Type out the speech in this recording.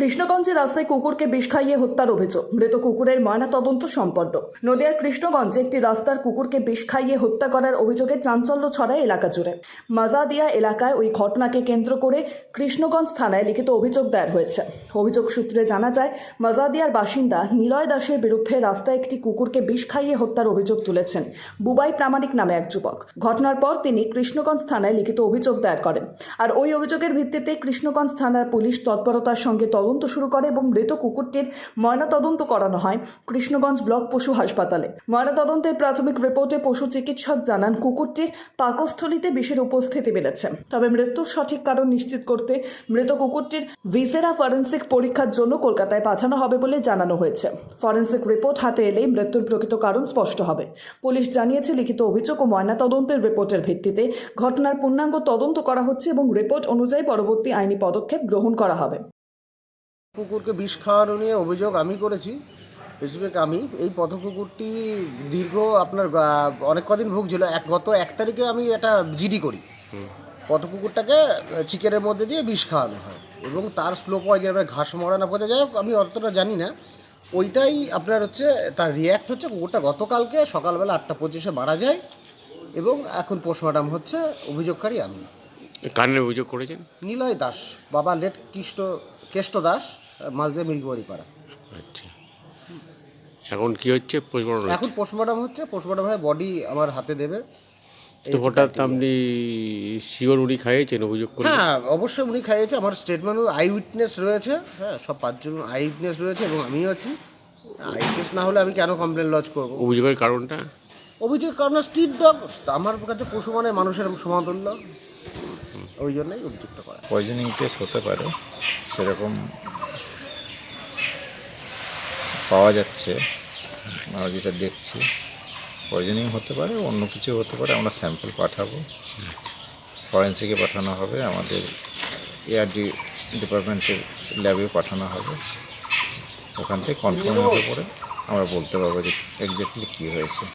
কৃষ্ণগঞ্জে রাস্তায় কুকুরকে বিষ খাইয়ে হত্যার অভিযোগ। মৃত কুকুরের ময়নাতদন্ত সম্পন্ন। নদিয়ার কৃষ্ণগঞ্জে একটি রাস্তার কুকুরকে বিষ খাইয়ে হত্যা করার অভিযোগে চাঞ্চল্য ছড়ায় এলাকা জুড়ে। মাজাদিয়া এলাকায় ওই ঘটনাকে কেন্দ্র করে কৃষ্ণগঞ্জ থানায় লিখিত অভিযোগ দায়ের হয়েছে। অভিযোগ সূত্রে জানা যায়, মাজাদিয়ার বাসিন্দা নিলয় দাসের বিরুদ্ধে রাস্তায় একটি কুকুরকে বিষ খাইয়ে হত্যার অভিযোগ তুলেছেন। বুবাই প্রামাণিক নামে এক যুবক। ঘটনার পর তিনি কৃষ্ণগঞ্জ থানায় লিখিত অভিযোগ দায়ের করেন। আর ওই অভিযোগের ভিত্তিতে কৃষ্ণগঞ্জ থানার পুলিশ তৎপরতার সঙ্গে তদন্ত শুরু করে এবং মৃত কুকুরটির ময়নাতদন্ত করানো হয় কৃষ্ণগঞ্জ ব্লক পশু হাসপাতালে। ময়নাতদন্তের প্রাথমিক রিপোর্টে পশু চিকিৎসক জানান কুকুরটির পাকস্থলিতে বিষের উপস্থিতি মিলেছে। তবে মৃত্যুর সঠিক কারণ নিশ্চিত করতে মৃত কুকুরটির ভিসেরা ফরেন্সিক পরীক্ষার জন্য কলকাতায় পাঠানো হবে বলে জানানো হয়েছে। ফরেন্সিক রিপোর্ট হাতে এলেই মৃত্যুর প্রকৃত কারণ স্পষ্ট হবে। পুলিশ জানিয়েছে, লিখিত অভিযোগ ও ময়নাতদন্তের রিপোর্টের ভিত্তিতে ঘটনার পূর্ণাঙ্গ তদন্ত করা হচ্ছে এবং রিপোর্ট অনুযায়ী পরবর্তী আইনি পদক্ষেপ গ্রহণ করা হবে। কুকুরকে বিষ খাওয়ানো নিয়ে অভিযোগ আমি করেছি। স্পেসিফিক আমি। এই পথ কুকুরটি দীর্ঘ আপনার অনেক কদিন ভুগছিল। এক গত এক তারিখে আমি এটা জিডি করি। পথ কুকুরটাকে চিকেনের মধ্যে দিয়ে বিষ খাওয়ানো হয় এবং তার স্লো পয়জন ঘাস মরা না পচে যাই হোক আমি অতটা জানি না। ওইটাই আপনার হচ্ছে তার রিয়্যাক্ট হচ্ছে কুকুরটা গতকালকে সকালবেলা আটটা পঁচিশে মারা যায় এবং এখন পোস্টমর্টম হচ্ছে অভিযোগকারী আমি। কানের অভিযোগ করেছেন? নিলয় দাস বাবা লেট কৃষ্ট কেষ্ট দাস মালদে মিরগুয়ারি পাড়া আচ্ছা। এখন কি হচ্ছে? পোস্টমর্টম এখন পোস্টমর্টম হচ্ছে পোস্টমর্টম হয়ে বডি আমার হাতে দেবে। তো হঠাৎ আপনি শিওর উনি খাইয়েছেন অভিযোগ করে হ্যাঁ অবশ্যই উনি খাইয়েছে আমার স্টেটমেন্ট আই উইটনেস রয়েছে হ্যাঁ সব পাঁচজন আই উইটনেস রয়েছে এবং আমিও আছি। আই উইটনেস না হলে আমি কেন কমপ্লেন লজ করব? অভিযোগের কারণটা? অভিযোগ কারণ স্ট্রিট ডগ আমার কাছে পশু মানে মানুষের সমাতুল্য ওই জন্যই অভিযোগটা করা। পয়জনিং কেস হতে পারে সেরকম পাওয়া যাচ্ছে আমরা যেটা দেখছি। পয়জনিং হতে পারে অন্য কিছু হতে পারে আমরা স্যাম্পল পাঠাবো। ফরেন্সিকে পাঠানো হবে আমাদের এআরডি ডিপার্টমেন্টের ল্যাবে পাঠানো হবে। ওখান থেকে কনফার্ম হতে পরে আমরা বলতে পারব যে এক্স্যাক্টলি কী হয়েছে।